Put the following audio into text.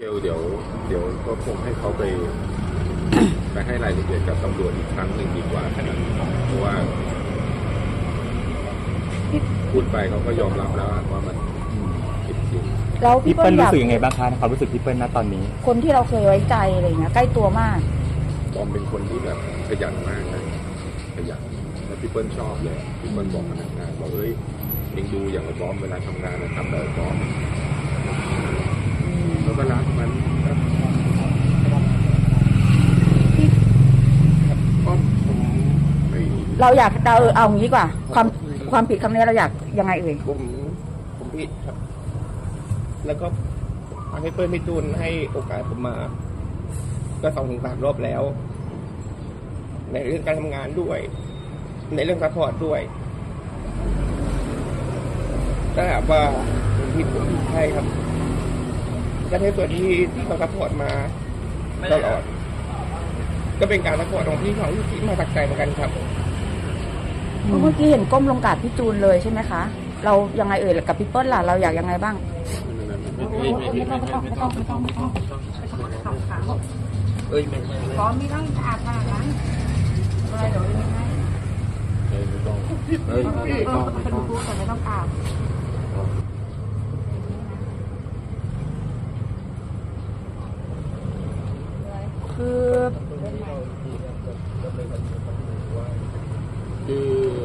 เดี๋ยวเดี๋ยวเดี๋ยวก็คงให้เขาไป ไปให้รายละเอียดกับตำรวจอีกครั้งหนึ่งดีกว่านะครับเพราะว่า พูดไปเขาก็ยอมรับแล้วว่ามันผิดจริงแล้วพี่พี่เปิ้เปิ้ลลอรู้ยากสึกยังไงบ้างคะในความรู้สึกพี่เปิ้ลณตอนนี้ คนที่เราเคยไว้ใจอะไรเงี้ยใกล้ตัวมาก บอมเป็นคนที่แบบขยันมากนะขยันแล้วพี่เปิ้ลชอบเลยพี่เปิ้ลบอกพนักงานบอกเอ้ยเองดูอย่างไอ้บอมเวลาทำงานนะทำแบบบอมแล้วก็รักมันครับก็ผมไม่ เราอยากเราเออเอางนี้ดีกว่า ความความผิดครั้งนี้เราอยากยังไงเอ่ยผมผมผิดครับ แล้วก็ให้เปิ้ลพี่จูนให้โอกาสผมมา ก็สองถึงสามรอบแล้ว ในเรื่องการทำงานด้วย ในเรื่องซัพพอร์ตด้วยถ้าหากว่าผมผิดผมผิดใช่ครับก็ในส่วนที่ที่เขาซัพพอร์ตมาตลอด ก็เป็นการซัพพอร์ตของพี่ของที่มาตักใจเหมือนกันครับ เมื่อกี้เห็นก้มลงกราบพี่จูนเลยใช่ไหมคะ เรายังไงเอ่ยกับพี่เปิ้ลล่ะเราอยากยังไงบ้างไม่ต้องไม่ต้องไม่ต้องไม่ต้องไม่ต้องขับขเอ้ยไม่ไม่พร้อมไม่ต้องอาบน้ำล้างเดี๋ยไม่ให้ไม่ต้องไม่ต้องไม่ต้องอาบคือ